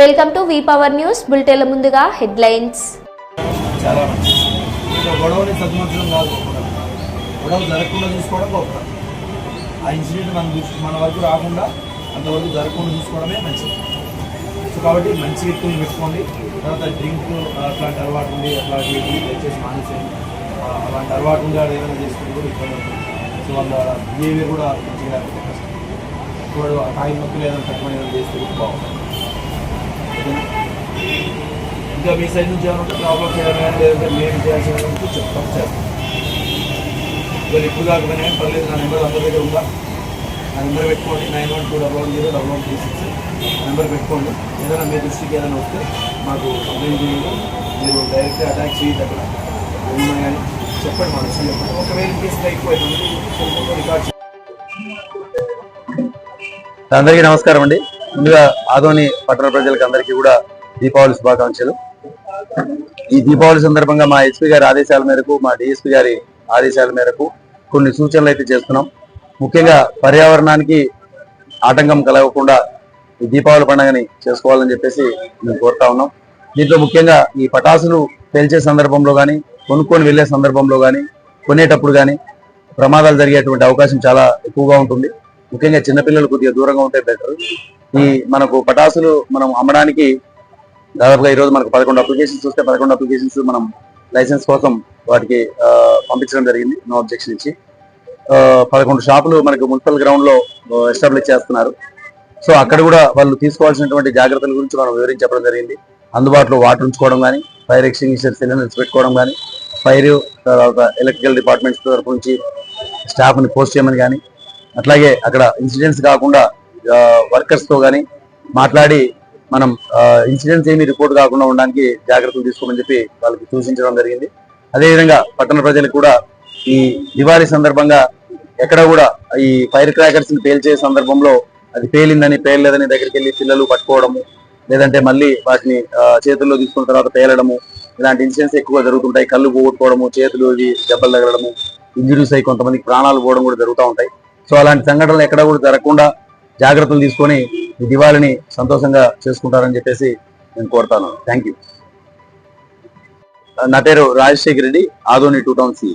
Welcome to V power news బులెటిన్ల ముందుగా headlines. చాలా గొడవని సద్మంచడం కాదు. గొడవ జరగకుండా చూసుకోవడం గొప్ప. ఆ ఇన్సిడెంట్ మన మన వరకు రాకుండా అంతవరకు జరగకుండా చూసుకోవడమే మంచిది. సో కాబట్టి మంచి వ్యక్తులు పెట్టుకోండి. తర్వాత డ్రింక్ అట్లాంటి అలవాటు ఉండి అట్లాంటి దయచేసి మానేసేయండి. అలాంటి అలవాటు ఉండి వాడు ఏదైనా చేసుకుంటే కూడా ఇబ్బంది అవుతుంది సో వాళ్ళ బిహేవియర్ కూడా మంచిగా లేకపోతే కష్టం ఆ తాగి మొక్కలు ఏదైనా తక్కువ ఏదైనా చేస్తే కూడా బాగుంటుంది. ఓకేనా? ఇంకా మీ సైడ్ నుంచి ఏమైనా ఉంటే ప్రాబ్లమ్స్ ఏమైనా లేదంటే మేము చేయాల్సిన ఉంటే చెప్తాం చేస్తాం. ఇవాళ ఇప్పుడు కాకపోయినా పర్లేదు నా నెంబర్ అందరి దగ్గర ఉందా? నా నెంబర్ పెట్టుకోండి nine one two double one zero double one three six number పెట్టుకోండి. ఏదైనా మీ దృష్టికి ఏదైనా వస్తే మాకు కంప్లైంట్ చేయండి. మీరు డైరెక్ట్ అటాక్ చేయదు అక్కడ. ఏమైనా కానీ చెప్పండి మా దృష్టి చెప్పండి ఒకవేళ కేసు అయిపోయింది రికార్డ్ అందరికీ నమస్కారం అండి. ముందుగా ఆదోని పట్టణ ప్రజలకు అందరికీ కూడా దీపావళి శుభాకాంక్షలు. ఈ దీపావళి సందర్భంగా మా ఎస్పీ గారి ఆదేశాల మేరకు మా డిఎస్పీ గారి ఆదేశాల మేరకు కొన్ని సూచనలు అయితే చేస్తున్నాం. ముఖ్యంగా పర్యావరణానికి ఆటంకం కలగకుండా ఈ దీపావళి పండుగని చేసుకోవాలని చెప్పేసి మేము కోరుతా ఉన్నాం. దీంట్లో ముఖ్యంగా ఈ పటాసులు పేల్చే సందర్భంలో కానీ కొనుక్కొని వెళ్ళే సందర్భంలో కానీ కొనేటప్పుడు కానీ ప్రమాదాలు జరిగేటువంటి అవకాశం చాలా ఎక్కువగా ఉంటుంది. ముఖ్యంగా చిన్నపిల్లలు కొద్దిగా దూరంగా ఉంటే బెటర్ ఈ మనకు పటాసులు మనం అమ్మడానికి దాదాపుగా ఈరోజు మనకు పదకొండు అప్లికేషన్స్ వస్తే పదకొండు అప్లికేషన్స్ మనం లైసెన్స్ కోసం వాటికి పంపించడం జరిగింది. నో అబ్జెక్షన్ ఇచ్చి. పదకొండు షాపులు మనకు మున్సిపల్ గ్రౌండ్లో ఎస్టాబ్లిష్ చేస్తున్నారు. సో అక్కడ కూడా వాళ్ళు తీసుకోవాల్సినటువంటి జాగ్రత్తల గురించి మనం వివరించి చెప్పడం జరిగింది. అందుబాటులో వాటర్ ఉంచుకోవడం కానీ ఫైర్ ఎక్స్టింగ్విషర్ సిలిండర్స్ పెట్టుకోవడం కానీ ఫైర్ తర్వాత ఎలక్ట్రికల్ డిపార్ట్మెంట్స్ తరఫు నుంచి స్టాఫ్ని పోస్ట్ చేయమని కానీ అట్లాగే అక్కడ ఇన్సిడెంట్స్ కాకుండా వర్కర్స్తో కానీ మాట్లాడి మనం ఇన్సిడెంట్స్ ఏమి రిపోర్ట్ కాకుండా ఉండడానికి జాగ్రత్తలు తీసుకోమని చెప్పి వాళ్ళకి సూచించడం జరిగింది. అదేవిధంగా పట్టణ ప్రజలకు కూడా ఈ దివాళీ సందర్భంగా ఎక్కడ కూడా ఈ ఫైర్ క్రాకర్స్ని పేల్చే సందర్భంలో అది పేలిందని పేలలేదని దగ్గరికి వెళ్ళి పిల్లలు పట్టుకోవడము లేదంటే మళ్ళీ వాటిని చేతుల్లో తీసుకున్న తర్వాత పేలడము ఇలాంటి ఇన్సిడెంట్స్ ఎక్కువగా జరుగుతుంటాయి. కళ్ళు పోగొట్టుకోవడము చేతులు ఇవి దెబ్బలు తగలడము ఇంజురీస్ అయి కొంతమందికి ప్రాణాలు పోవడం కూడా జరుగుతూ ఉంటాయి. సో అలాంటి సంఘటనలు ఎక్కడ కూడా జరగకుండా జాగ్రత్తలు తీసుకొని ఈ దివాళిని సంతోషంగా చేసుకుంటారని చెప్పేసి నేను కోరుతాను. థ్యాంక్ యూ నా పేరు Rajasekhar Reddy Adoni two town C